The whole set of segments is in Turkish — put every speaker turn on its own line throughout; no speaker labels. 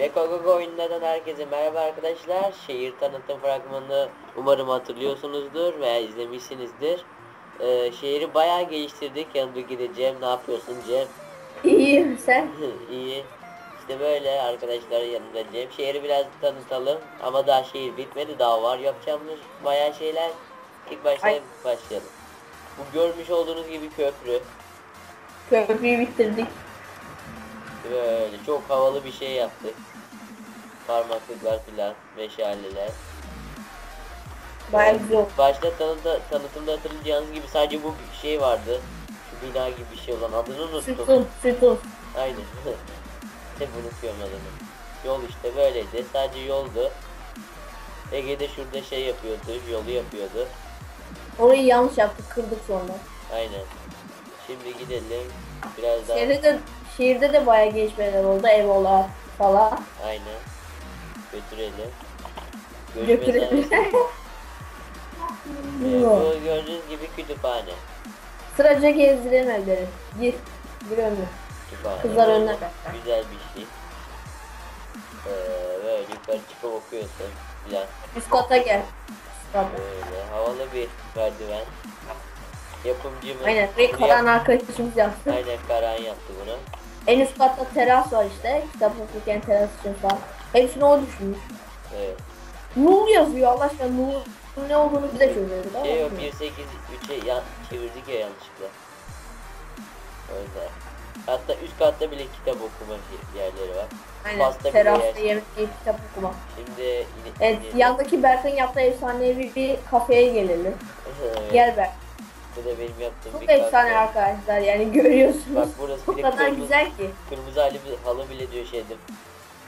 Ve Gogogo oyunlardan herkese merhaba arkadaşlar. Şehir tanıtım fragmanını umarım hatırlıyorsunuzdur veya izlemişsinizdir. Ee, şehri bayağı geliştirdik. Yanımdaki de Cem. Ne yapıyorsun Cem?
İyiyim sen.
İyi. İşte böyle arkadaşlar yanımda Cem. Şehri biraz tanıtalım. Ama daha şehir bitmedi. Daha var yapacağımız bayağı şeyler. İlk başta
Ay.
başlayalım. Bu görmüş olduğunuz gibi köprü.
Köprüyü bitirdik.
Böyle çok havalı bir şey yaptık. Parmaklıklar filan, meşaleler.
Bayağı güzel oldu.
Başta tanıtı, tanıtımda hatırlayacağınız gibi sadece bu bir şey vardı. Şu bina gibi bir şey olan adını unuttum.
Sütun, sütun.
Aynen. Hep unutuyorum adını. Yol işte böyleydi. Sadece yoldu. Ege de şurada şey yapıyordu, yolu yapıyordu.
Orayı yanlış yaptık, kırdık sonra.
Aynen. Şimdi gidelim. Biraz daha.
Şehirde de, şehirde de bayağı gelişmeler oldu. Evolar falan.
Aynen. Götürelim.
Götürelim.
Ee, bu gördüğünüz gibi kütüphane.
Sıraca gezdirelim evleri. Gir. Gir önüne.
Kütüphane.
Kızlar
Böyle
önüne.
Güzel bir şey. Ee, böyle yukarı çıkıp okuyorsun filan.
Üst kata gel.
Böyle havalı bir merdiven. Yapımcımız.
Aynen. Ve Karan arkadaşımız yaptı.
Aynen Karan yaptı bunu.
En üst katta teras var işte. Kitap okurken teras için falan. Hepsini o düşünmüş.
Evet.
Null yazıyor Allah aşkına. Null ne olduğunu biz de çözüyoruz ama.
Şey o 1.8.3'e yan, çevirdik ya yanlışlıkla. Öyle. Hatta üst katta bile kitap okuma yerleri var.
Aynen.
Pasta bile
Terasta yemek yiyip kitap okuma.
Şimdi yine,
Evet,
yine-
yandaki Berk'in yaptığı efsanevi bir kafeye gelelim.
Evet,
Gel Berk.
Bu da benim yaptığım
Çok
bir
efsane
kafe.
arkadaşlar yani görüyorsunuz.
Bak burası
Bu
bir de
kadar
kırmızı,
güzel ki.
kırmızı halı, halı bile diyor şeydim.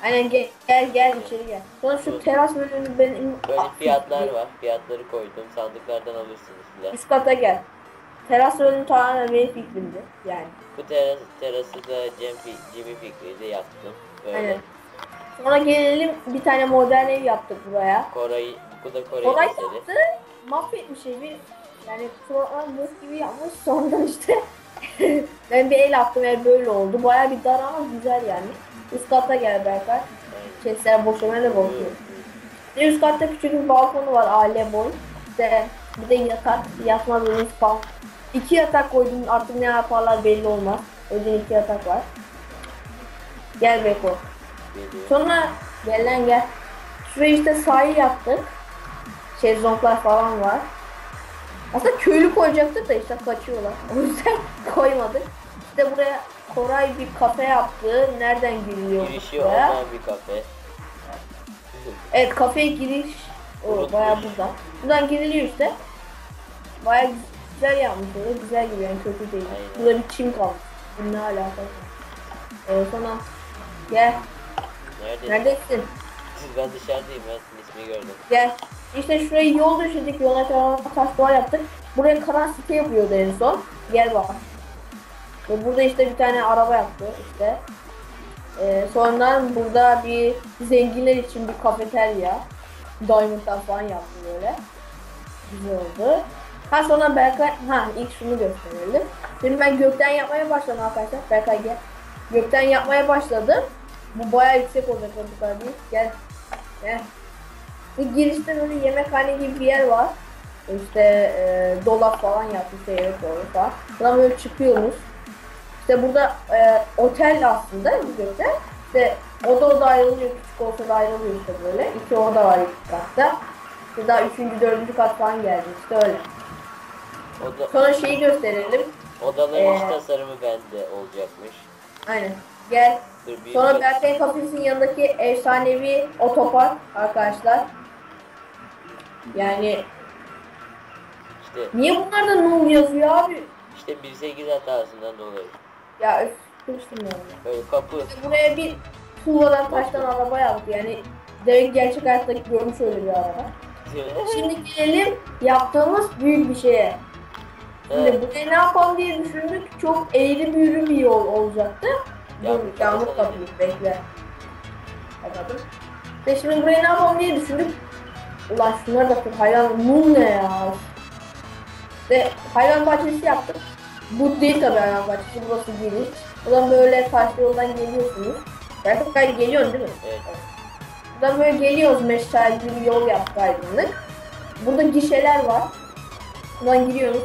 Aynen gel gel gel içeri gel. Sonra şu teras bölümü benim
Böyle fiyatlar var. Fiyatları koydum. Sandıklardan alırsınız filan.
Üst kata gel. Teras bölümü tamamen benim fikrimdi yani.
Bu teras, terası da Cem, Jimmy fikriydi yaptım. Böyle.
Aynen. Sonra gelelim bir tane modern ev yaptık buraya.
Koray, bu da Kore
Koray
eseri.
yaptı, mahvetmiş evi. Yani sonra buz gibi yapmış sonradan işte. ben bir el attım ev böyle oldu. Baya bir dar ama güzel yani. Üst kata gel Berkay. Chestler boşlamaya da bakıyor. Bir üst katta küçük bir balkonu var aile boy. İşte bir de yatak, yatma bölümü falan. İki yatak koydum artık ne yaparlar belli olmaz. Yüzden iki yatak var. Gel Beko. Sonra gel lan gel. Şuraya işte sahil yaptık. Şezlonglar falan var. Aslında köylü koyacaktık da işte kaçıyorlar. O yüzden koymadık. İşte buraya Koray bir kafe yaptı. Nereden giriliyor
Girişi
buraya?
olmayan bir kafe.
Evet kafeye giriş o
Unutmuş.
bayağı buradan. Buradan giriliyor işte. Bayağı güzel yapmış öyle güzel gibi yani kötü değil.
Aynen.
Burada bir çim kalmış. Bu ne alakası? Ee, sonra gel.
Nerede?
Neredesin?
Ben dışarıdayım. Ben senin ismini gördüm.
Gel. İşte şurayı yol döşedik. Yola kadar taş duvar yaptık. Buraya karan site yapıyordu en son. Gel bak. Ve burada işte bir tane araba yaptı işte. Ee, sonra burada bir zenginler için bir kafeterya. Diamond'dan falan yaptı böyle. Güzel oldu. Ha sonra Berkay, ha ilk şunu gösterelim. Şimdi ben gökten yapmaya başladım arkadaşlar. Berkay gel. Gökten yapmaya başladım. Bu bayağı yüksek olacak kadar değil. Gel. Gel. Bir girişte böyle yemekhane gibi bir yer var. İşte e, dolap falan yapmış yemek dolabı falan. Buradan böyle çıkıyoruz. İşte burada e, otel aslında gökte. İşte oda oda ayrılıyor, küçük olsa da ayrılıyor işte böyle. İki oda var ilk katta. İşte daha üçüncü, dördüncü kat falan geldi işte öyle.
Oda,
Sonra şeyi gösterelim.
odaların iç
Ee,
tasarımı bende olacakmış.
Aynen. Gel.
Dur bir
Sonra Berkay kafesinin yanındaki efsanevi otopark arkadaşlar. Yani
işte
niye bunlarda null yazıyor abi?
işte 1.8 hatasından dolayı.
Ya öf, kırsın yani.
Böyle kapı
Buraya bir tuğladan taştan araba yaptı yani. Demek gerçek hayattaki görmüş öyle bir araba. Şimdi gelelim yaptığımız büyük bir şeye. Şimdi
Evet.
buraya ne yapalım diye düşündük. Çok eğri büğrü bir yol olacaktı.
Yağmur
Dur yağmur kapıyı bekle. Kapadım. Ve şimdi buraya ne yapalım diye düşündük. Ulan şunlar da hayran. Mum ne ya? Ve hayvan bahçesi yaptık. Bu değil tabii hayvan bahçesi. Burası giriş. Buradan böyle taşlı yoldan geliyorsunuz. Berkay geliyorsun değil mi?
Evet.
Buradan böyle geliyoruz meşalli bir yol yaptık aydınlık. Burada gişeler var. Buradan giriyoruz.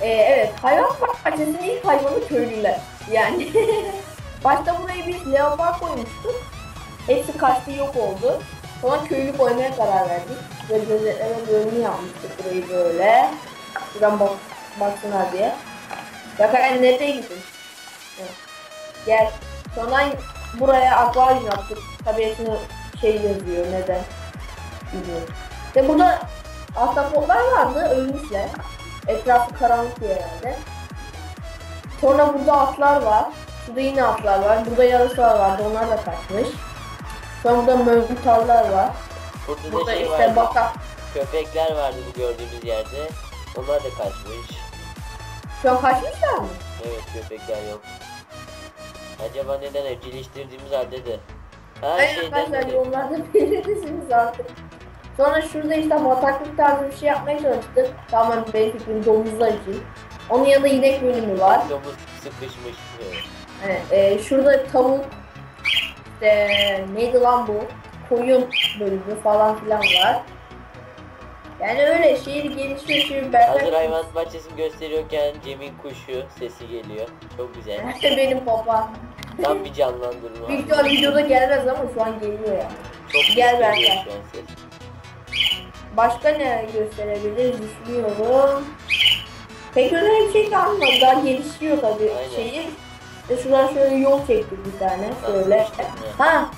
Ee, evet hayvan bahçesinin ilk hayvanı köylüler. Yani başta buraya bir leopar koymuştuk. Hepsi kaçtı yok oldu. Sonra köylü koymaya karar verdik. Böyle gözetleme bölümü yapmıştık burayı böyle. Buradan bak, baksınlar diye. Bak nereye gittin? Evet. Gel. Sonra buraya akvaryum yaptık. Hepsini şey yazıyor neden bilmiyorum. Ve burada ahtapotlar vardı ölmüşler. Etrafı karanlık bir herhalde. Sonra burada atlar var. Şurada yine atlar var. Burada yarıslar vardı onlar da kaçmış. Sonra burada mövgütarlar var.
Burada,
Burada
da şey
işte
vardı.
baka.
Köpekler vardı bu gördüğümüz yerde. Onlar da kaçmış.
Şu an kaçmışlar mı?
Evet köpekler yok. Acaba neden evcilleştirdiğimiz halde de. Ha
Aynen
şeyden
arkadaşlar
dolayı.
yorumlarda belirtirsiniz artık. Sonra şurada işte bataklık tarzı bir şey yapmaya çalıştık. Tamamen benim fikrim domuzlar için. Onun yanında inek bölümü var.
Domuz sıkışmış. Evet.
Hani, e, şurada tavuk, işte neydi lan bu? Koyun bölümü falan filan var. Yani öyle şehir gelişiyor şimdi ben
Hazır hayvan bahçesini gösteriyorken Cem'in kuşu sesi geliyor. Çok güzel.
benim papa.
Tam bir canlandırma.
Büyük ihtimal videoda gelmez ama şu an geliyor yani.
Çok
Gel
an ses.
Başka ne gösterebiliriz düşünüyorum. Pek öyle bir şey kalmadı. Daha gelişiyor tabii
Aynen.
şehir. İşte şuradan şöyle yol çektik bir tane. Şöyle.
İşte?
Ha.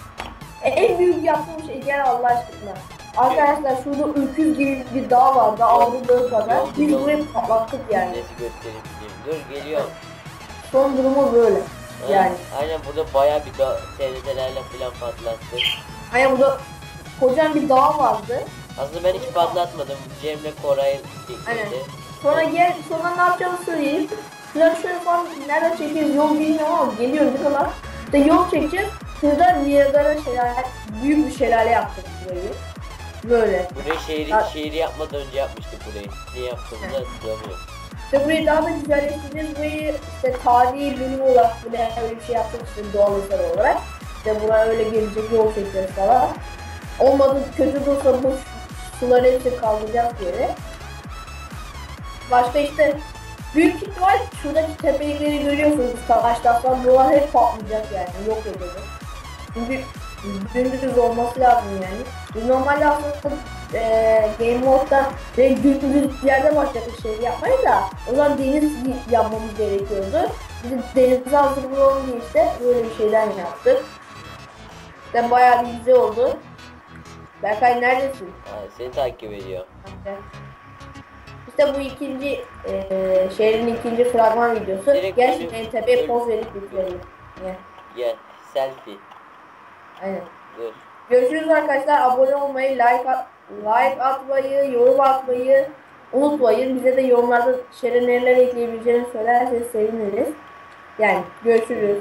E, en büyük yaptığım şey gel Allah aşkına. Arkadaşlar şurada öküz gibi bir dağ vardı. Ağrıdığı kadar. Biz burayı patlattık yani.
Nesi göstereyim. Dur geliyor.
Son durumu böyle.
Ha,
Yani.
Aynen burada bayağı bir da TRT'lerle falan patlattık.
Hani burada kocaman bir dağ vardı.
Aslında ben hiç patlatmadım. Cem'le Koray fikriydi.
Sonra gel, sonra ne yapacağımı söyleyeyim. Şuradan şöyle falan nereden çekeceğiz yol bilmiyorum ama geliyor ne kadar. İşte yol çekeceğiz. Şurada Niagara şelale, büyük bir şelale yaptık burayı. Böyle.
Burayı şehri,
Ha.
şehri yapmadan önce yapmıştık burayı. Niye yaptığımızı hatırlamıyorum.
İşte burayı daha da güzelleştireceğiz. Burayı işte tarihi bölüm olarak buraya öyle bir şey yaptık işte doğal eser olarak. İşte buraya öyle gelecek yol çekeceğiz falan. Olmadı kötü dursa bu suları hepsi kaldıracağız yere. Başka işte büyük ihtimal şuradaki tepeleri görüyorsunuz taşlar falan buralar hep patlayacak yani yok edecek. Çünkü gündüz olması lazım yani. Biz normalde aslında e, Game Mode'da ve gündüz bir yerde başladık şey yapmayı da o zaman deniz yapmamız gerekiyordu. Biz de denize hazırlayalım diye işte böyle bir şeyler yaptık. İşte bayağı bir güzel oldu. Berkay neredesin?
Ha, seni takip ediyor.
İşte bu ikinci eee şehrin ikinci fragman videosu.
Direkt
Gerçekten tepeye
bölüm-
poz verip bitirelim. Yeah.
Gel. Selfie.
Aynen.
Dur.
Görüşürüz arkadaşlar. Abone olmayı, like at, like atmayı, yorum atmayı unutmayın. Bize de yorumlarda şere neler ekleyebileceğini söylerseniz seviniriz. Yani görüşürüz.